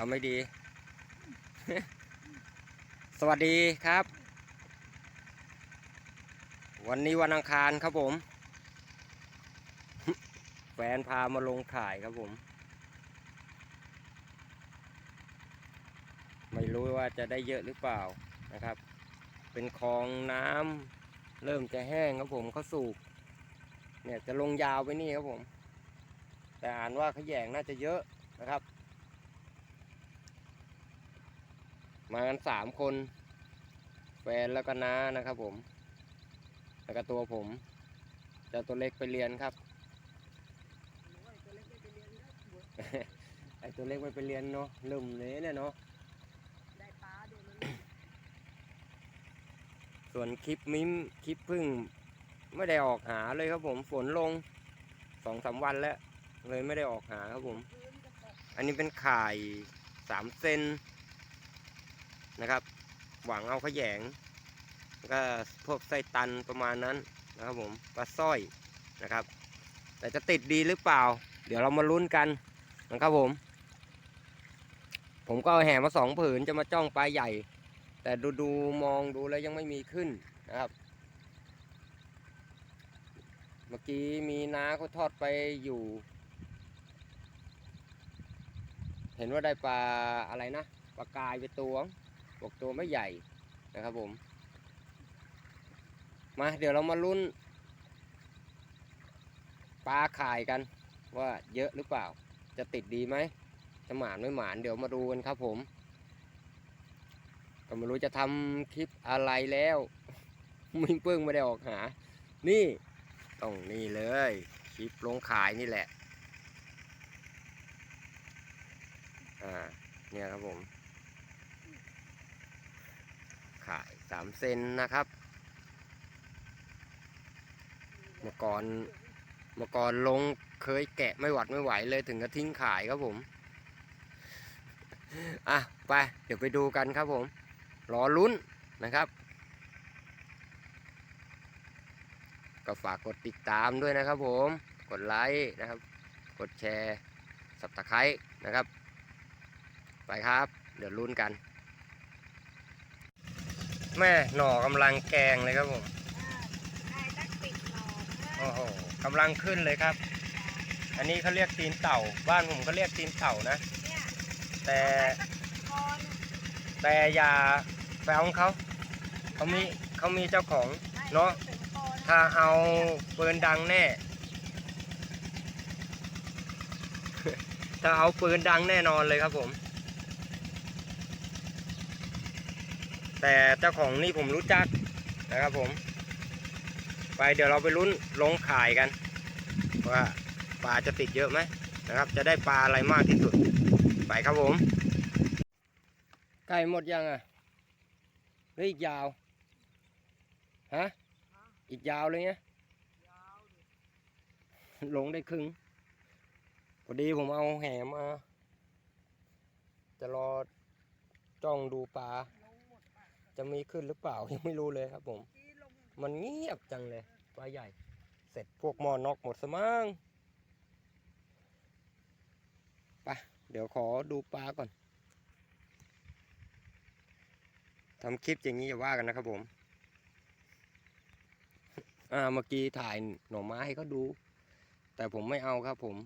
ทำไม่ดี สวัสดีครับ วันนี้วันอังคารครับผม แฟนพามาลงถ่ายครับผม ไม่รู้ว่าจะได้เยอะหรือเปล่านะครับ เป็นคลองน้ำเริ่มจะแห้งครับผมเขาสูบเนี่ยจะลงยาวไปนี่ครับผม แต่อ่านว่าขยงน่าจะเยอะนะครับ มากันสามคน แฟนแล้วก็น้านะครับผม แล้วก็ตัวผมจะตัวเล็กไปเรียนครับไอตัวเล็กไปไปเรียนเนาะลืมเลยเนี่ยเนาะส่วนคลิปมิ้มคลิปพึ่งไม่ได้ออกหาเลยครับผมฝนลงสองสามวันแล้ว เลยไม่ได้ออกหาครับผม อันนี้เป็นข่ายสามเซน นะครับ หวังเอาขยงแล้วก็พวกไส้ตันประมาณนั้นนะครับผมปลาสร้อยนะครับ แต่จะติดดีหรือเปล่า เดี๋ยวเรามาลุ้นกันนะครับผม ผมก็เอาแห่มาสองผืนจะมาจ้องปลาใหญ่ แต่ดูดูมองดูแล้วยังไม่มีขึ้นนะครับ เมื่อกี้มีน้าเขาทอดไปอยู่ เห็นว่าได้ปลาอะไรนะปลากายไปตัว บอกตัวไม่ใหญ่นะครับผม มาเดี๋ยวเรามาลุ้นปลาข่ายกันว่าเยอะหรือเปล่า จะติดดีไหมจะหมานไม่หมานเดี๋ยวมาดูกันครับผม ก็ไม่รู้จะทำคลิปอะไรแล้ว มิงเพิ่งไม่ได้ออกหา นี่ต้องนี่เลยคลิปลงขายนี่แหละ อ่า เนี่ยครับผม ขายสามเซนนะครับเมื่อก่อนเมื่อก่อนลงเคยแกะไม่หวัดไม่ไหวเลยถึงกับทิ้งขายครับผมอะไปเดี๋ยวไปดูกันครับผมรอลุ้นนะครับ ก็ฝากกดติดตามด้วยนะครับผม กดไลค์นะครับ กดแชร์สับตะไคร้นะครับ ไปครับ เดี๋ยวลุ้นกัน แม่หน่อกำลังแกงเลยครับผมได้ตักปิดหนอนโอ้โหกำลังขึ้นเลยครับ อันนี้เขาเรียกตีนเต่า บ้านผมก็เรียกตีนเต่านะเนี่ยแต่คอนแต่อย่าไปเอาของเขาเขามีเขามีเจ้าของเนาะถึงคอนถ้าเอาปืนดังแน่ ถ้าเอาปืนดังแน่นอนเลยครับผม แต่เจ้าของนี่ผมรู้จักนะครับผม ไปเดี๋ยวเราไปลุ้นลงขายกันว่าปลาจะติดเยอะไหมนะครับ จะได้ปลาอะไรมากที่สุด ไปครับผม ไก่หมดยังอะหรืออีกยาวฮะอีกยาวเลยไงยาวดิลงได้ครึ่งพอดีผมเอาแหมา จะรอจ้องดูปลา จะมีขึ้นหรือเปล่ายังไม่รู้เลยครับผม มันเงียบจังเลยปลาใหญ่ เสร็จพวกหมอนอกหมดสมั้งไปเดี๋ยวขอดูปลาก่อนทำคลิปอย่างนี้อย่าว่ากันนะครับผม อ่าเมื่อกี้ถ่ายหน่อไม้ให้เขาดู แต่ผมไม่เอาครับผม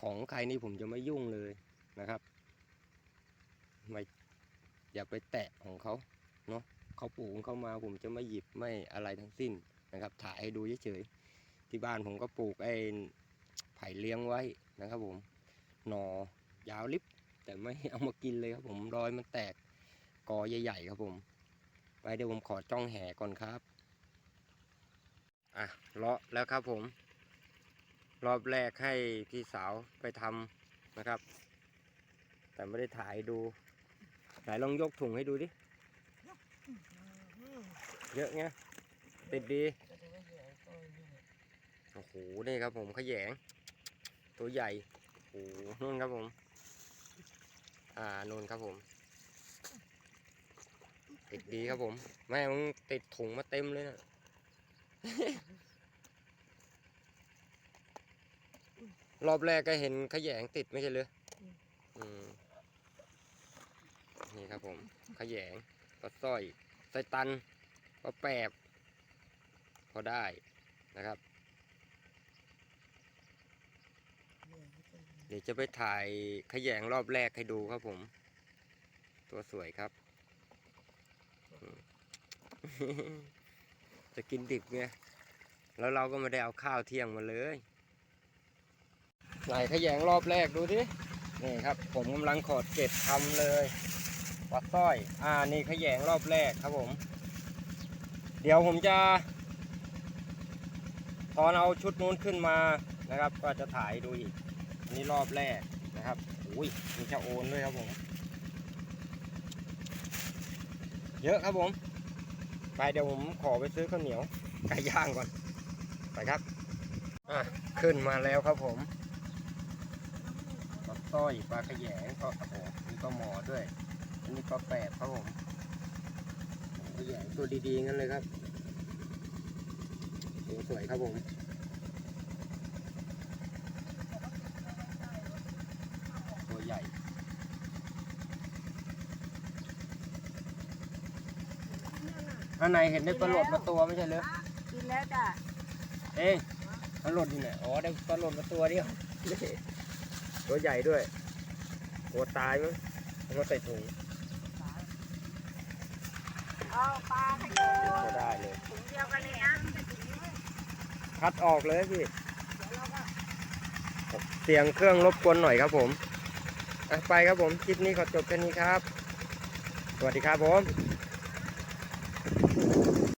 ของใครนี่ผมจะไม่ยุ่งเลยนะครับ ไม่ อย่าไปแตะของเขาเนาะเขาปลูกของเขามาผมจะไม่หยิบไม่อะไรทั้งสิ้นนะครับ ถ่ายให้ดูเฉยๆที่บ้านผมก็ปลูกไอ้ไผ่เลี้ยงไว้นะครับผมหนอยาวลิบแต่ไม่เอามากินเลยครับผมรอยมันแตกกอใหญ่ๆครับผม ไปเดี๋ยวผมขอจ้องแห่ก่อนครับอะเลาะแล้วครับผม รอบแรกให้พี่สาวไปทำนะครับ แต่ไม่ได้ถ่ายดู ไหนลองยกถุงให้ดูดิ เยอะไงติดดี โอ้โห นี่ครับผมขยง ตัวใหญ่ โอ้โหนู่นครับผม อ่านู่นครับผม ติดดีครับผม แม่มึงติดถุงมาเต็มเลยนะรอบแรกก็เห็นขยงติดไม่ใช่เลยอืม ผมขยงปลาสร้อยไส้ตันปลาแปบ พอได้นะครับ เดี๋ยวจะไปถ่ายขยงรอบแรกให้ดูครับผม ตัวสวยครับ จะกินดิบไงแล้วเราก็ไม่ได้เอาข้าวเที่ยงมาเลยไหนขยงรอบแรกดูดินี่ครับ ผมกำลังขอดเก็บทำเลย ปลาสร้อย อ่า นี่ขยงรอบแรกครับผม เดี๋ยวผมจะ ตอนเอาชุดนู้นขึ้นมานะครับ ก็จะถ่ายดูอีก อันนี้รอบแรกนะครับ อุ้ย มีชะโอนด้วยครับผม เยอะครับผม ไปเดี๋ยวผมขอไปซื้อข้าวเหนียวไก่ย่างก่อน ไปครับ อะ ขึ้นมาแล้วครับผมปลาสร้อยปลาขยงก็โอ้โหมีปลาหมอด้วย อันนี้ปลาแปดครับผมขยงตัวดีๆงั้นเลยครับตัวสวยครับผมตัวใหญ่อันไหนเห็นได้ปลาโหลดมาตัวไม่ใช่เหรอกินแล้วจ้ะเอ้ยปลาโหลดอยู่ไหนอ๋อได้ปลาโหลดมาตัวเดียวนี่ตัวใหญ่ด้วยตัวตายมั้งเอามาใส่ถุง เอาปลาขยง ก็ได้เลยคัดออกเลยพี่เสียงเครื่องรบกวนหน่อยครับผมไปครับผม คลิปนี้ขอจบแค่นี้ครับ สวัสดีครับผม